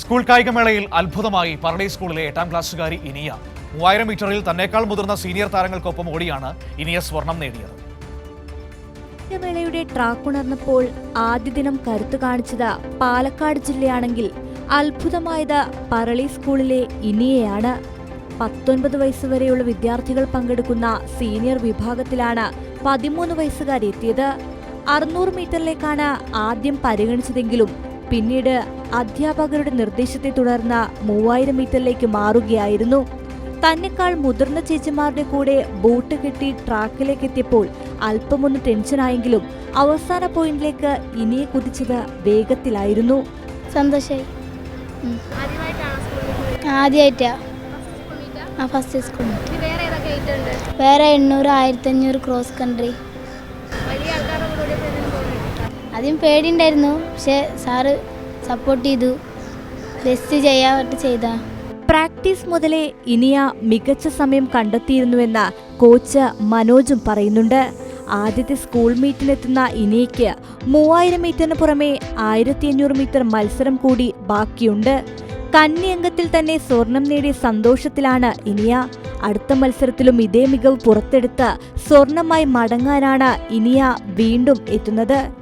School കായികമേളയിൽ അത്ഭുതമായി പറളി സ്കൂളിലെ എട്ടാം ക്ലാസ്സുകാരി ഇനിയ. മൂവായിരം മീറ്ററിൽ തന്നേക്കാൾ മുതിർന്ന സീനിയർ താരങ്ങൾക്കൊപ്പം ഓടിയാണ് ഇനിയ സ്വർണം നേടിയത്. മേളയുടെ ട്രാക്ക് ഉണർന്നപ്പോൾ ആദ്യ ദിനം കരുത്തു കാണിച്ചത് പാലക്കാട് ജില്ലയാണെങ്കിൽ അത്ഭുതമായത് പറളി സ്കൂളിലെ ഇനിയയാണ്. പത്തൊൻപത് വയസ്സുവരെയുള്ള വിദ്യാർത്ഥികൾ പങ്കെടുക്കുന്ന സീനിയർ വിഭാഗത്തിലാണ് പതിമൂന്ന് വയസ്സുകാരെത്തിയത് അറുന്നൂറ് മീറ്ററിലേക്കാണ് ആദ്യം പരിഗണിച്ചതെങ്കിലും പിന്നീട് അധ്യാപകരുടെ നിർദ്ദേശത്തെ തുടർന്ന് മൂവായിരം മീറ്ററിലേക്ക് മാറുകയായിരുന്നു. തന്നെക്കാൾ മുതിർന്ന ചേച്ചിമാരുടെ കൂടെ ബോട്ട് കെട്ടി ട്രാക്കിലേക്ക് എത്തിയപ്പോൾ അല്പമൊന്ന് ടെൻഷനായെങ്കിലും അവസാന പോയിന്റിലേക്ക് ഇനിയെ കുതിച്ചത് വേഗത്തിലായിരുന്നു. സന്തോഷായി. ആദ്യമായിട്ടാ ആ ഫസ്റ്റ് സ്കൂൾ വേറെ എണ്ണൂറ് ആയിരത്തി അഞ്ഞൂറ് ക്രോസ് കൺട്രി ആദ്യം പേടിയുണ്ടായിരുന്നു. പക്ഷെ സാറ് സപ്പോർട്ട് ചെയ്തു. ബെസ്റ്റ് ചെയ്യാൻ ചെയ്താ. പ്രാക്ടീസ് മുതലേ ഇനിയ മികച്ച സമയം കണ്ടെത്തിയിരുന്നുവെന്ന് കോച്ച് മനോജും പറയുന്നുണ്ട്. ആദ്യത്തെ സ്കൂൾ മീറ്റിനെത്തുന്ന ഇനിയയ്ക്ക് മൂവായിരം മീറ്ററിന് പുറമെ ആയിരത്തി അഞ്ഞൂറ് മീറ്റർ മത്സരം കൂടി ബാക്കിയുണ്ട്. കന്നി അംഗത്തിൽ തന്നെ സ്വർണം നേടിയ സന്തോഷത്തിലാണ് ഇനിയ. അടുത്ത മത്സരത്തിലും ഇതേ മികവ് പുറത്തെടുത്ത് സ്വർണമായി മടങ്ങാനാണ് ഇനിയ വീണ്ടും എത്തുന്നത്.